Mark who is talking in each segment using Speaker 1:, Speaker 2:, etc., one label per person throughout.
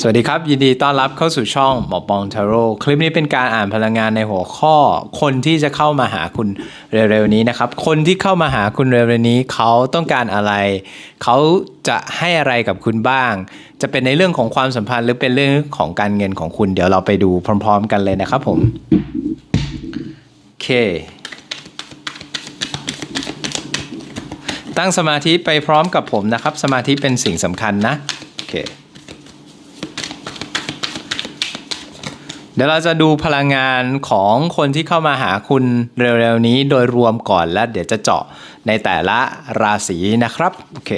Speaker 1: สวัสดีครับ ยินดีต้อนรับเข้าสู่ช่องหมอปองทาโร่คลิปนี้เป็นการอ่านพลังงานในหัวข้อ คนที่จะเข้ามาหาคุณเร็วๆนี้นะครับ คนที่เข้ามาหาคุณเร็วๆนี้ เขาต้องการอะไร เขาจะให้อะไรกับคุณบ้าง จะเป็นในเรื่องของความสัมพันธ์ หรือเป็นเรื่องของการเงินของคุณ เดี๋ยวเราไปดูพร้อม ๆ กันเลยนะครับผมโอเค ตั้งสมาธิไปพร้อมกับผมนะครับ สมาธิเป็นสิ่งสำคัญนะโอเค เดี๋ยวเราจะดูพลังงานของคนที่เข้ามาหาคุณเร็วๆนี้โดยรวมก่อนแล้วเดี๋ยวจะเจาะในแต่ละราศีนะครับโอเค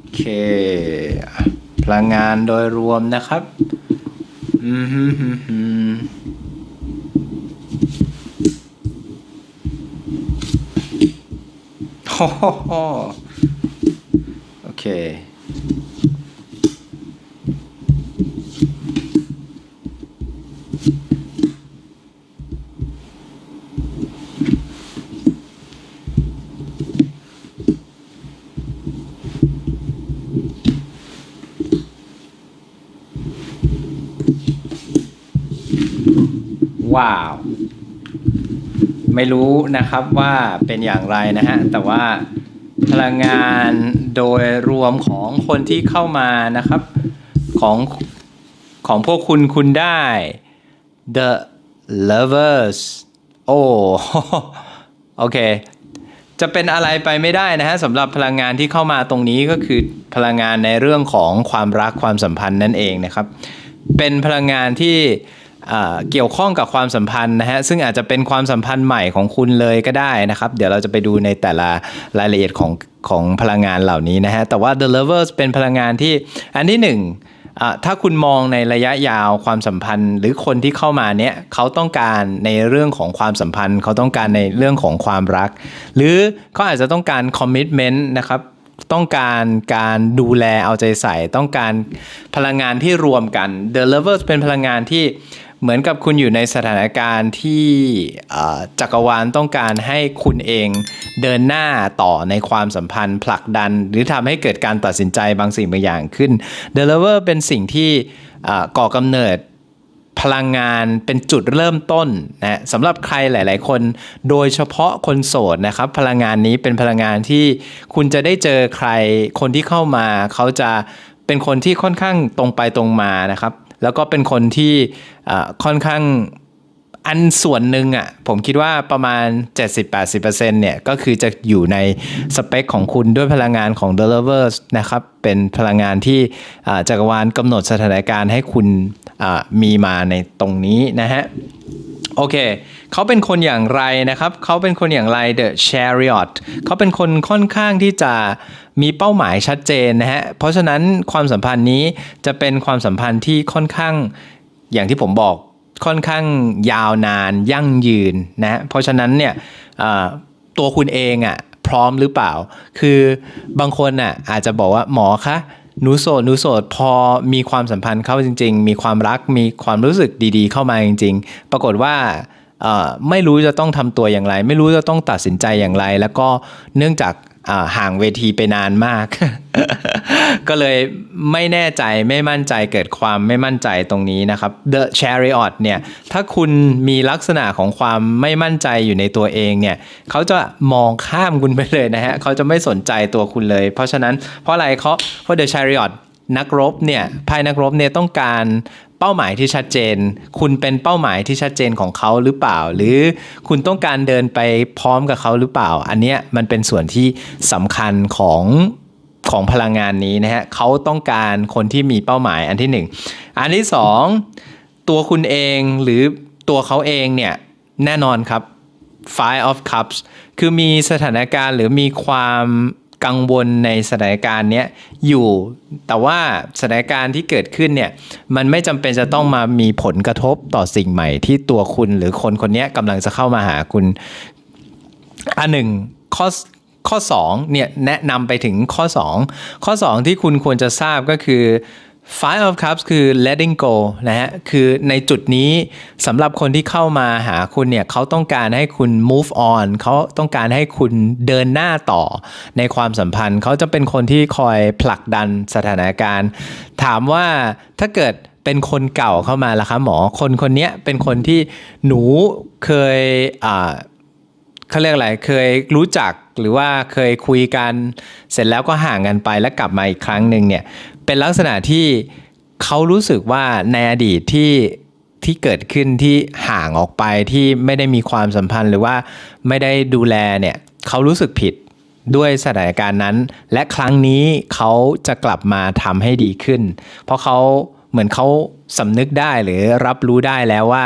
Speaker 1: โอเคพลังงานโดยรวมนะครับ อืมฮึฮึฮึ โอ้โหโหโอเค ว้าว ไม่รู้นะครับว่าเป็นอย่างไรนะฮะแต่ว่าพลังงานโดยรวมของคนที่เข้ามานะครับของของพวกคุณคุณได้ the lovers โอ้โอเค จะเป็นอะไรไปไม่ได้นะฮะสำหรับพลังงานที่เข้ามาตรงนี้ก็คือพลังงานในเรื่องของความรักความสัมพันธ์นั่นเองนะครับ เป็นพลังงานที่ เกี่ยวข้องกับความสัมพันธ์นะฮะซึ่งอาจจะเป็นความสัมพันธ์ใหม่ของคุณเลยก็ได้นะครับ เดี๋ยวเราจะไปดูในแต่ละรายละเอียดของของพลังงานเหล่านี้นะฮะแต่ว่า the lovers เป็นพลังงานที่อันที่หนึ่งถ้าคุณมองในระยะยาวความสัมพันธ์ หรือคนที่เข้ามาเนี้ยเขาต้องการในเรื่องของความสัมพันธ์ เขาต้องการในเรื่องของความรัก หรือเขาอาจจะต้องการคอมมิชเมนต์นะครับต้องการการดูแลเอาใจใส่ ต้องการพลังงานที่รวมกัน The Lovers เป็นพลังงานที่ เหมือนกับคุณอยู่ในสถานการณ์ที่จักรวาลต้องการให้คุณเองเดินหน้าต่อในความสัมพันธ์ผลักดัน หรือทำให้เกิดการตัดสินใจบางสิ่งบางอย่างขึ้น The Lover เป็นสิ่งที่ก่อกำเนิดพลังงานเป็นจุดเริ่มต้นนะสำหรับใครหลาย ๆ คน โดยเฉพาะคนโสดนะครับ พลังงานนี้เป็นพลังงานที่คุณจะได้เจอใคร คนที่เข้ามาเขาจะเป็นคนที่ค่อนข้างตรงไปตรงมานะครับ แล้วก็เป็นคนที่ค่อนข้างอันส่วนหนึ่งอะผมคิดว่าประมาณ 70-80%เนี่ยก็คือจะอยู่ในสเปคของคุณด้วยพลังงานของ d e l i v e r นะครับ เป็นพลังงานที่จักรวาลกำหนดสถานการณ์ให้คุณมีมาในตรงนี้นะฮะ โอเค เขาเป็นคนอย่างไรนะครับ เขาเป็นคนอย่างไร The Chariot เขาเป็นคนค่อนข้างที่จะมีเป้าหมายชัดเจนนะฮะ เพราะฉะนั้นความสัมพันธ์นี้จะเป็นความสัมพันธ์ที่ค่อนข้างอย่างที่ผมบอกค่อนข้างยาวนานยั่งยืนนะ เพราะฉะนั้นเนี่ยตัวคุณเองอะ่ะพร้อมหรือเปล่า คือบางคนอะอาจจะบอกว่าหมอคะ หนูโสดหนูโสดพอมีความสัมพันธ์เข้าจริง ๆ มีความรักมีความรู้สึกดีๆ เข้ามาจริง ๆ ปรากฏว่าไม่รู้จะต้องทำตัวอย่างไร ไม่รู้จะต้องตัดสินใจอย่างไร แล้วก็เนื่องจาก ห่างเวทีไปนานมาก ก็เลยไม่แน่ใจไม่มั่นใจเกิดความไม่มั่นใจตรงนี้นะครับ The Chariot เนี่ยถ้าคุณมีลักษณะของความไม่มั่นใจอยู่ในตัวเองเนี่ยเขาจะมองข้ามคุณไปเลยนะฮะเขาจะไม่สนใจตัวคุณเลย เพราะฉะนั้นเพราะอะไรเขาเพราะ The Chariot นักรบเนี่ยภายนักรบเนี่ยต้องการ เป้าหมายที่ชัดเจน คุณเป็นเป้าหมายที่ชัดเจนของเขาหรือเปล่า หรือคุณต้องการเดินไปพร้อมกับเขาหรือเปล่า อันเนี้ยมันเป็นส่วนที่สำคัญของของพลังงานนี้นะฮะเขาต้องการคนที่มีเป้าหมายอันที่หนึ่งอันที่สองตัวคุณเองหรือตัวเขาเองเนี่ยแน่นอนครับ Five of Cups คือมีสถานการณ์หรือมีความ กังวลในสถานการณ์เนี้ยอยู่ แต่ว่าสถานการณ์ที่เกิดขึ้นเนี่ยมันไม่จำเป็นจะต้องมามีผลกระทบต่อสิ่งใหม่ที่ตัวคุณหรือคนคนนี้ยกำลังจะเข้ามาหาคุณ อันหนึ่งข้อข้อ2เนี่ยแนะนำไปถึงข้อ 2 ข้อ 2 ที่คุณควรจะทราบก็คือ Five of Cups คือ letting go นะฮะ คือในจุดนี้สำหรับคนที่เข้ามาหาคุณเนี่ยเขาต้องการให้คุณ move on เขาต้องการให้คุณเดินหน้าต่อในความสัมพันธ์ เขาจะเป็นคนที่คอยผลักดันสถานการณ์ ถามว่าถ้าเกิดเป็นคนเก่าเข้ามาล่ะคะหมอ คนคนนี้เป็นคนที่หนูเคยเขาเรียกอะไร เคยรู้จักหรือว่าเคยคุยกัน เสร็จแล้วก็ห่างกันไปแล้วกลับมาอีกครั้งหนึ่งเนี่ย เป็นลักษณะที่เขารู้สึกว่าในอดีตที่ที่เกิดขึ้นที่ห่างออกไปที่ไม่ได้มีความสัมพันธ์หรือว่าไม่ได้ดูแลเนี่ยเขารู้สึกผิดด้วยสถานการณ์นั้น และครั้งนี้เขาจะกลับมาทำให้ดีขึ้น เพราะเขาเหมือนเขาสำนึกได้หรือรับรู้ได้แล้วว่า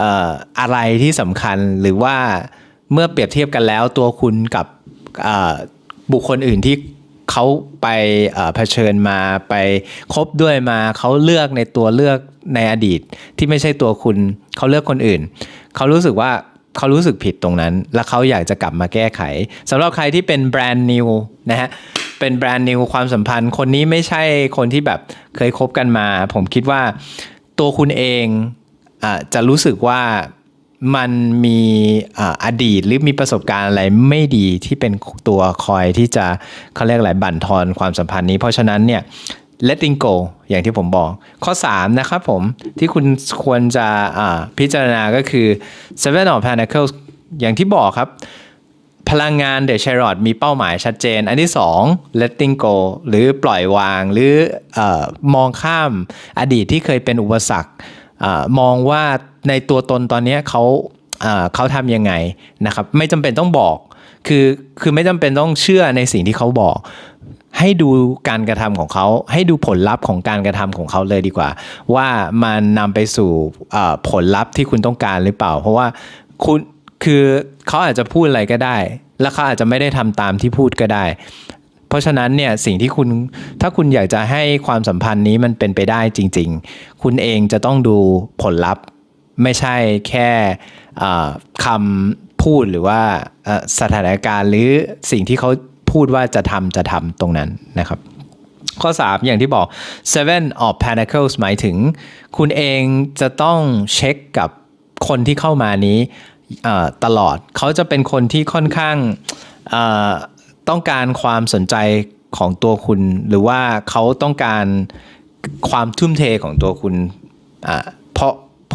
Speaker 1: อออะไรที่สำคัญหรือว่าเมื่อเปรียบเทียบกันแล้วตัวคุณกับบุคคลอื่นที่ เขาไปเผชิญมาไปคบด้วยมาเขาเลือกในตัวเลือกในอดีตที่ไม่ใช่ตัวคุณเขาเลือกคนอื่น เขารู้สึกว่าเขารู้สึกผิดตรงนั้น และเขาอยากจะกลับมาแก้ไขสำหรับใครที่เป็นแบรนด์นิวนะฮะเป็นแบรนด์นิวความสัมพันธ์ คนนี้ไม่ใช่คนที่แบบเคยคบกันมา ผมคิดว่าตัวคุณเองอจะรู้สึกว่า มันมีอดีตหรือมีประสบการณ์อะไรไม่ดีที่เป็นตัวคอยที่จะเขาเรียกอะไรบั่นทอนความสัมพันธ์นี้ เพราะฉะนั้นเนี่ย letting go อย่างที่ผมบอก ข้อ 3 นะครับผม ที่คุณควรจะอ่าพิจารณาก็คือ seven of pentacles อย่างที่บอกครับ พลังงานเดอะชรอ t มีเป้าหมายชัดเจน อันที่ 2 letting go หรือปล่อยวางหรืออมองข้ามอดีตที่เคยเป็นอุปสรรคมองว่า ในตัวตนตอนนี้เขาเขาทำยังไงนะครับ ไม่จำเป็นต้องบอกคือคือไม่จำเป็นต้องเชื่อในสิ่งที่เขาบอก ให้ดูการกระทำของเขา ให้ดูผลลัพธ์ของการกระทำของเขาเลยดีกว่า ว่ามันนำไปสู่ผลลัพธ์ที่คุณต้องการหรือเปล่า เพราะว่าคุณคือเขาอาจจะพูดอะไรก็ได้ แล้วเขาอาจจะไม่ได้ทำตามที่พูดก็ได้ เพราะฉะนั้นเนี่ยสิ่งที่คุณถ้าคุณอยากจะให้ความสัมพันธ์นี้มันเป็นไปได้จริง ๆ คุณเองจะต้องดูผลลัพธ์ ไม่ใช่แค่คำพูดหรือว่าสถานการณ์หรือสิ่งที่เขาพูดว่าจะทำจะทำตรงนั้นนะครับ ข้อ 3 อย่างที่บอก seven of pentacles หมายถึง คุณเองจะต้องเช็คกับคนที่เข้ามานี้ตลอดเขาจะเป็นคนที่ค่อนข้างต้องการความสนใจของตัวคุณ หรือว่าเขาต้องการความทุ่มเทของตัวคุณ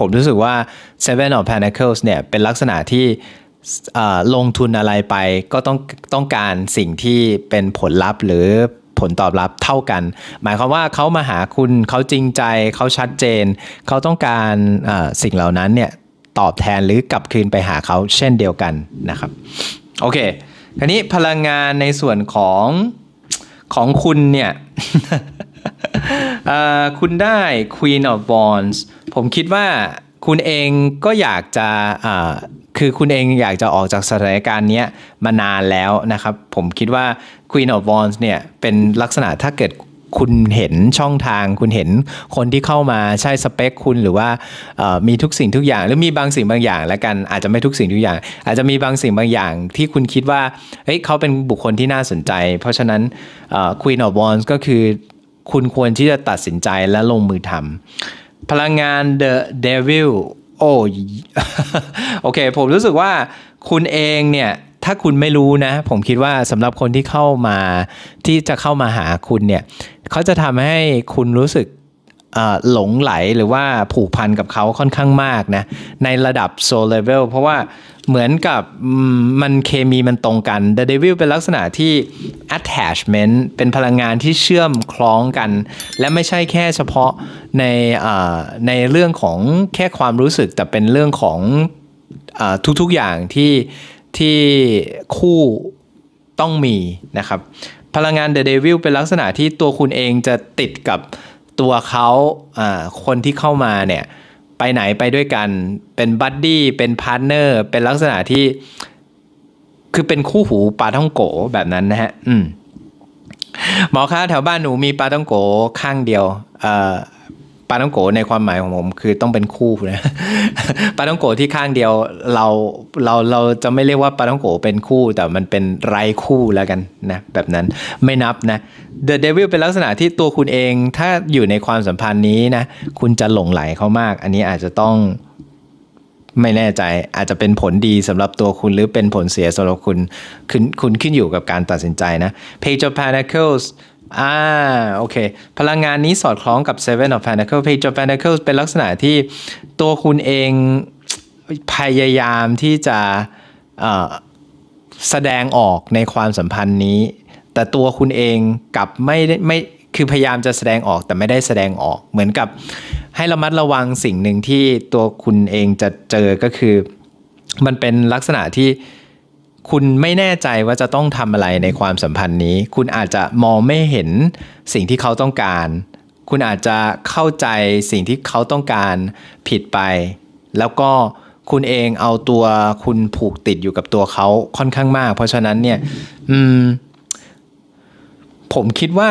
Speaker 1: ผมรู้สึกว่า Seven of Pentacles เนี่ยเป็นลักษณะที่ลงทุนอะไรไปก็ต้องต้องการสิ่งที่เป็นผลลัพธ์หรือผลตอบรับเท่ากัน หมายความว่าเขามาหาคุณเขาจริงใจเขาชัดเจน เขาต้องการสิ่งเหล่านั้นเนี่ยตอบแทนหรือกลับคืนไปหาเขาเช่นเดียวกันนะครับ โอเคคราวนี้พลังงานในส่วนของของคุณเนี่ยคุณได้ Queen of Wands ผมคิดว่าคุณเองก็อยากจะคือคุณเองอยากจะออกจากสถานการณ์นี้มานานแล้วนะครับ ผมคิดว่า Queen of Wands เนี่ยเป็นลักษณะถ้าเกิดคุณเห็นช่องทาง คุณเห็นคนที่เข้ามาใช่สเปคคุณหรือว่ามีทุกสิ่งทุกอย่าง หรือมีบางสิ่งบางอย่างแล้วกันอาจจะไม่ทุกสิ่งทุกอย่าง อาจจะมีบางสิ่งบางอย่างที่คุณคิดว่าเฮ้ยเขาเป็นบุคคลที่น่าสนใจ เพราะฉะนั้น Queen of Wands ก็คือคุณควรที่จะตัดสินใจและลงมือทำ พลังงาน The Devil โอ้โอเค ผมรู้สึกว่าคุณเองเนี่ย ถ้าคุณไม่รู้นะ ผมคิดว่าสำหรับคนที่เข้ามาที่จะเข้ามาหาคุณเนี่ย เขาจะทำให้คุณรู้สึก หลงไหลหรือว่าผูกพันกับเขาค่อนข้างมากนะในระดับ soul level เพราะว่าเหมือนกับมันเคมีมันตรงกัน The Devil เป็นลักษณะที่ attachment เป็นพลังงานที่เชื่อมคล้องกัน และไม่ใช่แค่เฉพาะในในเรื่องของแค่ความรู้สึก แต่เป็นเรื่องของอทุกๆอย่างที่ที่คู่ต้องมีนะครับ พลังงาน The Devil เป็นลักษณะที่ตัวคุณเองจะติดกับ ตัวเขาอ่าคนที่เข้ามาเนี่ยไปไหนไปด้วยกันเป็นบัดดี้เป็นพาร์ทเนอร์เป็นลักษณะที่ คือเป็นคู่หูปลาท่องโกแบบนั้นนะฮะ อืมหมอคะแถวบ้านหนูมีปลาท่องโกข้างเดียว เอ่อ ปลาต้องโกในความหมายของผมคือต้องเป็นคู่นะปลาต้องโกที่ข้างเดียวเราเราเราจะไม่เรียกว่าปลาต้องโกเป็นคู่แต่มันเป็นไรคู่แล้วกันนะแบบนั้นไม่นับนะ The Devil เป็นลักษณะที่ตัวคุณเองถ้าอยู่ในความสัมพันธ์นี้นะคุณจะหลงไหลเขามาก อันนี้อาจจะต้องไม่แน่ใจอาจจะเป็นผลดีสำหรับตัวคุณหรือเป็นผลเสียสำหรับคุณคุณคุณขึ้นอยู่กับการตัดสินใจนะ Page of Pentacles อ่าโอเค พลังงานนี้สอดคล้องกับ Seven of Pentacles Page of Pentacles เป็นลักษณะที่ตัวคุณเองพยายามที่จะแสดงออกในความสัมพันธ์นี้ แต่ตัวคุณเองกับไม่ไม่คือพยายามจะแสดงออกแต่ไม่ได้แสดงออกเหมือนกับ ให้ระมัดระวังสิ่งหนึ่งที่ตัวคุณเองจะเจอก็คือ มันเป็นลักษณะที่ คุณไม่แน่ใจว่าจะต้องทำอะไรในความสัมพันธ์นี้ คุณอาจจะมองไม่เห็นสิ่งที่เขาต้องการ คุณอาจจะเข้าใจสิ่งที่เขาต้องการผิดไป แล้วก็คุณเองเอาตัวคุณผูกติดอยู่กับตัวเขาค่อนข้างมาก เพราะฉะนั้นเนี่ยมผมคิดว่า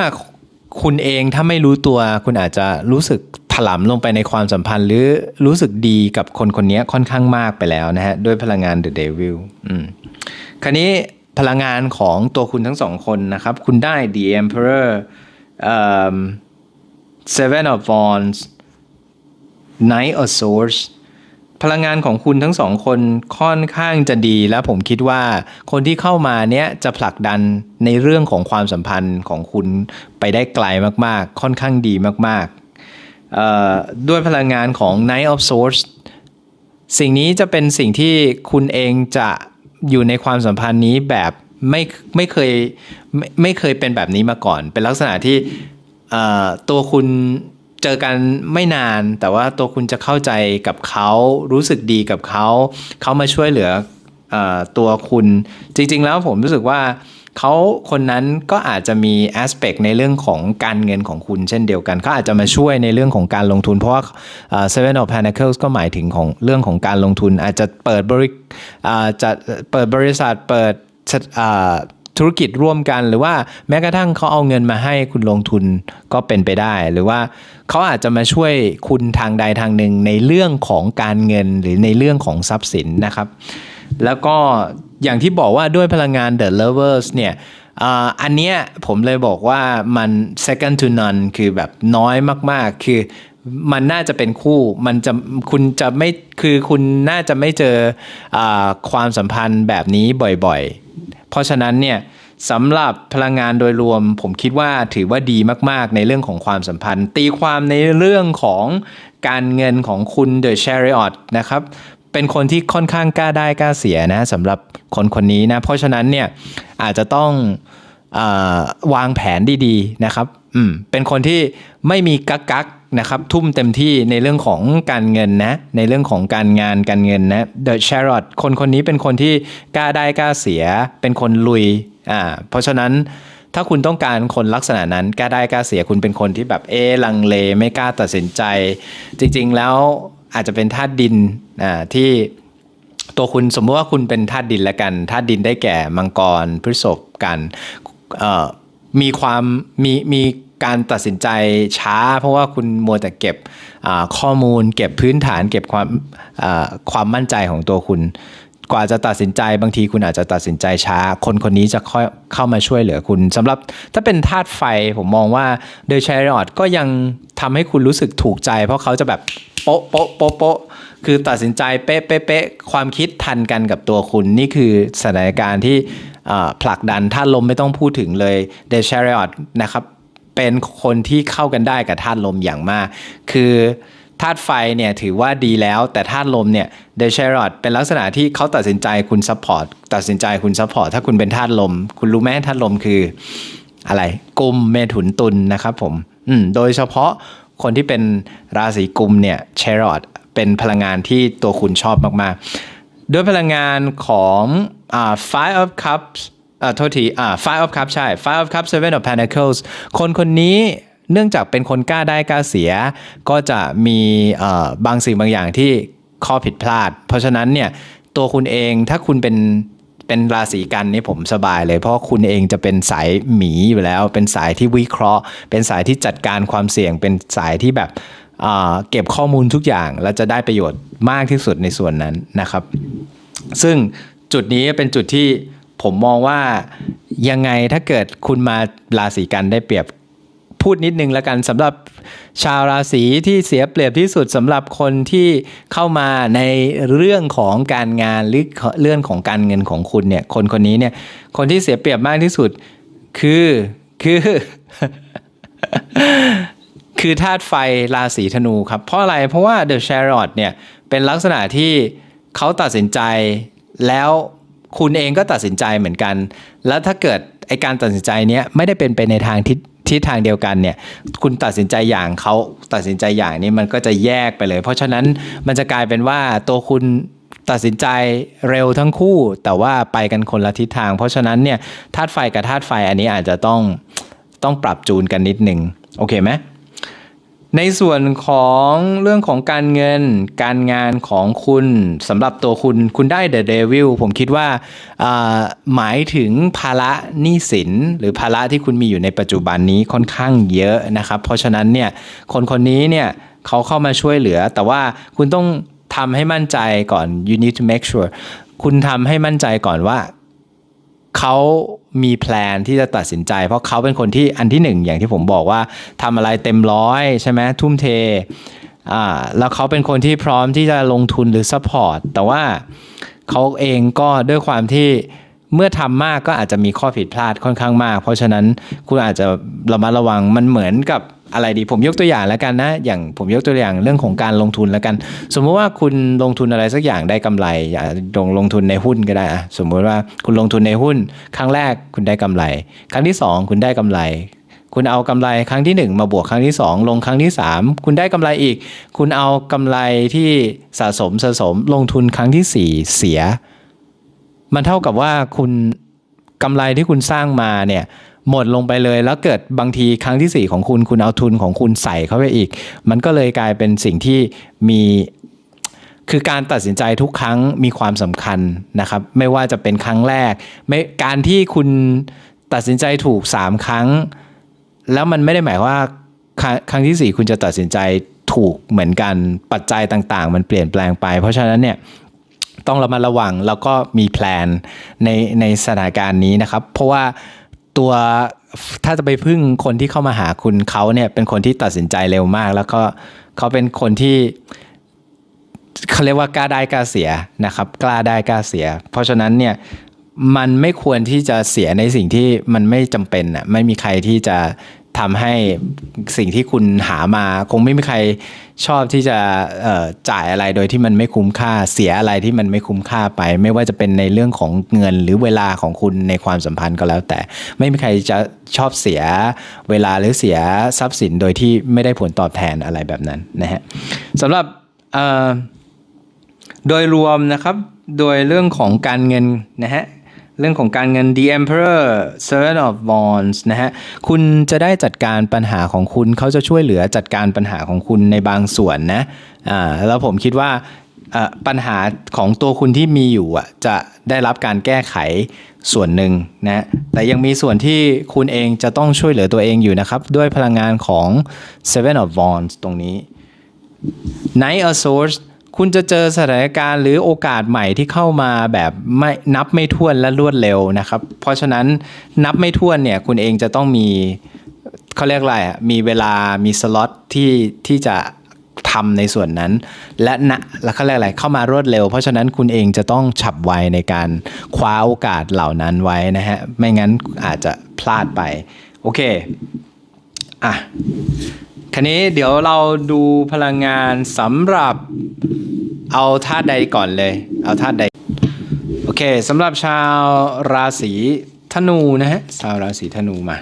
Speaker 1: คุณเองถ้าไม่รู้ตัว คุณอาจจะรู้สึก ถลำลงไปในความสัมพันธ์ หรือรู้สึกดีกับคนคนนี้ค่อนข้างมากไปแล้วนะฮะ ด้วยพลังงาน The Devil อืมคราวนี้พลังงานของตัวคุณทั้งสองคนนะครับ คุณได้ The Emperor Seven of Wands Knight of Swords พลังงานของคุณทั้งสองคนค่อนข้างจะดีและผมคิดว่าคนที่เข้ามาเนี้ยจะผลักดันในเรื่องของความสัมพันธ์ของคุณไปได้ไกลมากๆ ค่อนข้างดีมาก ด้วยพลังงานของ night of Swords สิ่งนี้จะเป็นสิ่งที่คุณเองจะอยู่ในความสัมพันธ์นี้แบบไม่ไม่เคยไม่ไม่เคยเป็นแบบนี้มาก่อน เป็นลักษณะที่ตัวคุณเจอกันไม่นาน แต่ว่าตัวคุณจะเข้าใจกับเขารู้สึกดีกับเขา เขามาช่วยเหลืออตัวคุณจริง ๆ แล้วผมรู้สึกว่า เขาคนนั้นก็อาจจะมี aspect ในเรื่องของการเงินของคุณเช่นเดียวกันเขาอาจจะมาช่วยในเรื่องของการลงทุน เพราะว่าเอ่อ Seven of Pentacles ก็หมายถึงของเรื่องของการลงทุน อาจจะเปิดบริจะเปิดบริษัทเปิดธุรกิจร่วมกันหรือว่าแม้กระทั่งเขาเอาเงินมาให้คุณลงทุนก็เป็นไปได้ หรือว่าเขาอาจจะมาช่วยคุณทางใดทางหนึ่งในเรื่องของการเงินหรือในเรื่องของทรัพย์สินนะครับ แล้วก็ อย่างที่บอกว่าด้วยพลังงาน The Lovers เนี่ยอ่าอันเนี้ยผมเลยบอกว่ามัน second to none คือแบบน้อยมากๆ คือมันน่าจะเป็นคู่ มันจะคุณจะไม่คือคุณน่าจะไม่เจออาความสัมพันธ์แบบนี้บ่อยๆ เพราะฉะนั้นเนี่ยสำหรับพลังงานโดยรวม ผมคิดว่าถือว่าดีมากๆ ในเรื่องของความสัมพันธ์ ตีความในเรื่องของการเงินของคุณ The Chariot นะครับ เป็นคนที่ค่อนข้างกล้าได้กล้าเสียนะสำหรับคนคนนี้นะ เพราะฉะนั้นเนี่ยอาจจะต้องอวางแผนดีๆนะครับอืมเป็นคนที่ไม่มีกักกักนะครับทุ่มเต็มที่ในเรื่องของการเงินนะในเรื่องของการงานการเงินนะ The Chariot คนคนนี้เป็นคนที่กล้าได้กล้าเสีย เป็นคนลุยอ่าเพราะฉะนั้นถ้าคุณต้องการคนลักษณะนั้นกล้าได้กล้าเสียคุณเป็นคนที่แบบเอลังเลไม่กล้าตัดสินใจ จริง ๆ แล้ว อาจจะเป็นธาตุดินที่ตัวคุณสมมติว่าคุณเป็นธาตุดินละกันธาตุดินได้แก่มังกรพฤษภกันมีความมีมีการตัดสินใจช้า เพราะว่าคุณมัวแต่เก็บข้อมูล เก็บพื้นฐาน เก็บความความมั่นใจของตัวคุณ กว่าจะตัดสินใจบางทีคุณอาจจะตัดสินใจช้า คนคนนี้จะค่อยเข้ามาช่วยเหลือคุณสำหรับถ้าเป็นธาตุไฟผมมองว่าเดช a ร o t ก็ยังทำให้คุณรู้สึกถูกใจ เพราะเขาจะแบบโป๊ะโป๊ะโป๊ะโป๊ะคือตัดสินใจเป๊ะเป๊ะเป๊ะความคิดทันกันกับตัวคุณนี่คือสถานการณ์ที่ผลักดันธาตุลมไม่ต้องพูดถึงเลยเดช a ร o t นะครับเป็นคนที่เข้ากันได้กับธาตุลมอย่างมาก คือ ธาตุไฟเนี่ยถือว่าดีแล้ว แต่ธาตุลมเนี่ยเดชร o t เป็นลักษณะที่เขาตัดสินใจคุณซัพพอร์ตตัดสินใจคุณซัพพอร์ตถ้าคุณเป็นธาตุลม คุณรู้ไหมธาตุลมคืออะไรกุมเมถุนตุลนะครับผมอืมโดยเฉพาะคนที่เป็นราศีกุมเนี่ยเชรอตเป็นพลังงานที่ตัวคุณชอบมากๆ ด้วยพลังงานของอ่า five of cups อ่าโทษทีอ่า five of cups ใช่ five of cups seven of pentacles คนคนนี้ เนื่องจากเป็นคนกล้าได้กล้าเสีย ก็จะมีบางสิ่งบางอย่างที่ข้อผิดพลาด เพราะฉะนั้นเนี่ยตัวคุณเองถ้าคุณเป็นเป็นราศีกันนี่ผมสบายเลย เพราะคุณเองจะเป็นสายหมีอยู่แล้ว เป็นสายที่วิเคราะห์ เป็นสายที่จัดการความเสี่ยง เป็นสายที่แบบเก็บข้อมูลทุกอย่าง แล้วจะได้ประโยชน์มากที่สุดในส่วนนั้นนะครับ ซึ่งจุดนี้เป็นจุดที่ผมมองว่ายังไงถ้าเกิดคุณมาราศีกันได้เปรียบ พูดนิดนึงแล้วกันสำหรับชาวราศีที่เสียเปรียบที่สุดสำหรับคนที่เข้ามาในเรื่องของการงานหรือเรื่องของการเงินของคุณเนี่ย คนคนนี้เนี่ยคนที่เสียเปรียบมากที่สุด คือคือคือธาตุไฟราศีธนูครับ เพราะอะไรเพราะว่า The Chariot เนี่ยเป็นลักษณะที่เขาตัดสินใจแล้วคุณเองก็ตัดสินใจเหมือนกัน แล้วถ้าเกิดไอการตัดสินใจเนี้ยไม่ได้เป็นไปในทางทิศ ทิศทางเดียวกันเนี่ยคุณตัดสินใจอย่างเขาตัดสินใจอย่างนี้มันก็จะแยกไปเลย เพราะฉะนั้นมันจะกลายเป็นว่าตัวคุณตัดสินใจเร็วทั้งคู่ แต่ว่าไปกันคนละทิศทาง เพราะฉะนั้นเนี่ยธาตุไฟกับธาตุไฟอันนี้อาจจะต้องต้องปรับจูนกันนิดหนึ่งโอเคไหม ในส่วนของเรื่องของการเงินการงานของคุณสำหรับตัวคุณคุณได้ The Devil ผมคิดว่าอ่าหมายถึงภาระหนี้สิน หรือภาระที่คุณมีอยู่ในปัจจุบันนี้ค่อนข้างเยอะนะครับ เพราะฉะนั้นเนี่ยคนคนนี้เนี่ยเขาเข้ามาช่วยเหลือ แต่ว่าคุณต้องทำให้มั่นใจก่อน you need to make sure คุณทำให้มั่นใจก่อนว่าเขา มีแพลนที่จะตัดสินใจ เพราะเขาเป็นคนที่อันที่หนึ่งอย่างที่ผมบอกว่าทำอะไรเต็มร้อยใช่ไหมทุ่มเทอ่าแล้วเขาเป็นคนที่พร้อมที่จะลงทุนหรือซัพพอร์ตแต่ว่าเขาเองก็ด้วยความที่เมื่อทำมากก็อาจจะมีข้อผิดพลาดค่อนข้างมาก เพราะฉะนั้นคุณอาจจะระมัดระวังมันเหมือนกับ อะไรดีผมยกตัวอย่างแล้วกันนะ อย่างผมยกตัวอย่างเรื่องของการลงทุนแล้วกัน สมมุติว่าคุณลงทุนอะไรสักอย่างได้กำไรอย่าลงลงทุนในหุ้นก็ได้อะสมมุติว่าคุณลงทุนในหุ้น ครั้งแรกคุณได้กำไร ครั้งที่สองคุณได้กำไร คุณเอากำไรครั้งที่ 1 มาบวกครั้งที่ 2 ลงครั้งที่ 3 คุณได้กำไรอีก คุณเอากำไรที่สะสมสะสมลงทุนครั้งที่ 4 เสีย มันเท่ากับว่าคุณกำไรที่คุณสร้างมาเนี่ย หมดลงไปเลย แล้วเกิดบางทีครั้งที่ 4 ของคุณคุณเอาทุนของคุณใส่เข้าไปอีก มันก็เลยกลายเป็นสิ่งที่มีคือการตัดสินใจทุกครั้งมีความสำคัญนะครับ ไม่ว่าจะเป็นครั้งแรกไม่การที่คุณตัดสินใจถูก 3 ครั้ง แล้วมันไม่ได้หมายว่าครั้งครั้งที่ 4 คุณจะตัดสินใจถูกเหมือนกันปัจจัยต่างๆ มันเปลี่ยนแปลงไป เพราะฉะนั้นเนี่ยต้องระมัดระวังแล้วก็มีแพลนในในสถานการณ์นี้นะครับ เพราะว่า ตัวถ้าจะไปพึ่งคนที่เข้ามาหาคุณเขาเนี่ยเป็นคนที่ตัดสินใจเร็วมาก แล้วก็เขาเป็นคนที่เขาเรียกว่ากล้าได้กล้าเสียนะครับ กล้าได้กล้าเสีย เพราะฉะนั้นเนี่ยมันไม่ควรที่จะเสียในสิ่งที่มันไม่จำเป็นอะไม่มีใครที่จะ ทำให้สิ่งที่คุณหามาคงไม่มีใครชอบที่จะจ่ายอะไรโดยที่มันไม่คุ้มค่าเสียอะไรที่มันไม่คุ้มค่าไป ไม่ว่าจะเป็นในเรื่องของเงินหรือเวลาของคุณในความสัมพันธ์ก็แล้ว แต่ไม่มีใครจะชอบเสียเวลาหรือเสียทรัพย์สินโดยที่ไม่ได้ผลตอบแทนอะไรแบบนั้นนะฮะสำหรับโดยรวมนะครับโดยเรื่องของการเงินนะฮะ เรื่องของการเงิน The Emperor Servant of Wands นะฮะ คุณจะได้จัดการปัญหาของคุณ เขาจะช่วยเหลือจัดการปัญหาของคุณในบางส่วนนะ อ่า แล้วผมคิดว่าอ่อปัญหาของตัวคุณที่มีอยู่อะจะได้รับการแก้ไขส่วนหนึ่งนะ แต่ยังมีส่วนที่คุณเองจะต้องช่วยเหลือตัวเองอยู่นะครับ ด้วยพลังงานของ Seven of Wands ตรงนี้ Night a Source คุณจะเจอสถานการณ์หรือโอกาสใหม่ที่เข้ามาแบบไม่นับไม่ถ้วนและรวดเร็วนะครับ เพราะฉะนั้นนับไม่ถ้วนเนี่ยคุณเองจะต้องมีเขาเรียกอะไรอะมีเวลามีสล็อตที่ที่จะทำในส่วนนั้น และนะแล้วเขาเรียกอะไรเข้ามารวดเร็ว เพราะฉะนั้นคุณเองจะต้องฉับไวในการคว้าโอกาสเหล่านั้นไว้นะฮะไม่งั้นอาจจะพลาดไปโอเคอะ คันนี้เดี๋ยวเราดูพลังงานสำหรับเอาธาตุใดก่อนเลย เอาธาตุใด โอเคสำหรับชาวราศีธนูนะฮะ ชาวราศีธนูมา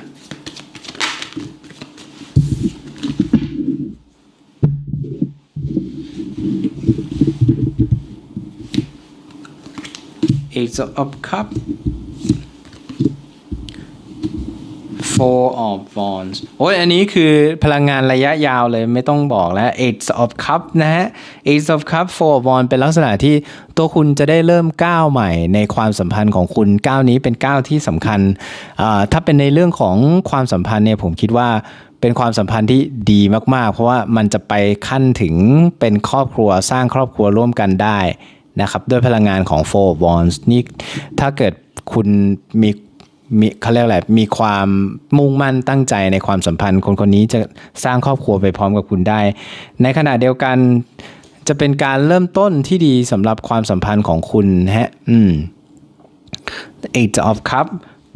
Speaker 1: Ace of Cup Four of Wands โอ้ยอันนี้คือพลังงานระยะยาวเลยไม่ต้องบอกแล้ว Eight of Cup นะฮะ Eight of Cup Four of Wands เป็นลักษณะที่ตัวคุณจะได้เริ่มก้าวใหม่ในความสัมพันธ์ของคุณก้าวนี้เป็นก้าวที่สำคัญ ถ้าเป็นในเรื่องของความสัมพันธ์เนี่ยผมคิดว่าเป็นความสัมพันธ์ที่ดีมาก ๆ เพราะว่ามันจะไปขั้นถึงเป็นครอบครัวสร้างครอบครัวร่วมกันได้นะครับด้วยพลังงานของ Four of Wands นี่ถ้าเกิดคุณมี มีเขาเรียกอะไรมีความมุ่งมั่นตั้งใจในความสัมพันธ์ คนคนนี้จะสร้างครอบครัวไปพร้อมกับคุณได้ ในขณะเดียวกันจะเป็นการเริ่มต้นที่ดีสำหรับความสัมพันธ์ของคุณนะฮะอืม Eight of Cup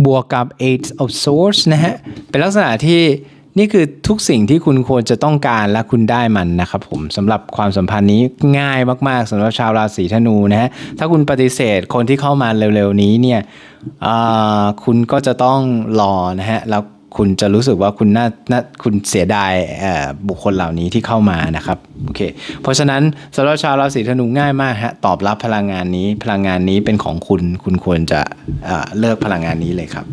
Speaker 1: บวกกับ Eight of Swords นะฮะ เป็นลักษณะที่ นี่คือทุกสิ่งที่คุณควรจะต้องการและคุณได้มันนะครับผมสำหรับความสัมพันธ์นี้ง่ายมาก ๆสำหรับชาวราศีธนูนะฮะถ้าคุณปฏิเสธคนที่เข้ามาเร็วๆนี้เนี่ยคุณก็จะต้องรอนะฮะแล้วคุณจะรู้สึกว่าคุณน่าน่าคุณเสียดายบุคคลเหล่านี้ที่เข้ามานะครับโอเคเพราะฉะนั้นสำหรับชาวราศีธนูง่ายมากฮะตอบรับพลังงานนี้พลังงานนี้เป็นของคุณคุณควรจะเลิกพลังงานนี้เลยครับ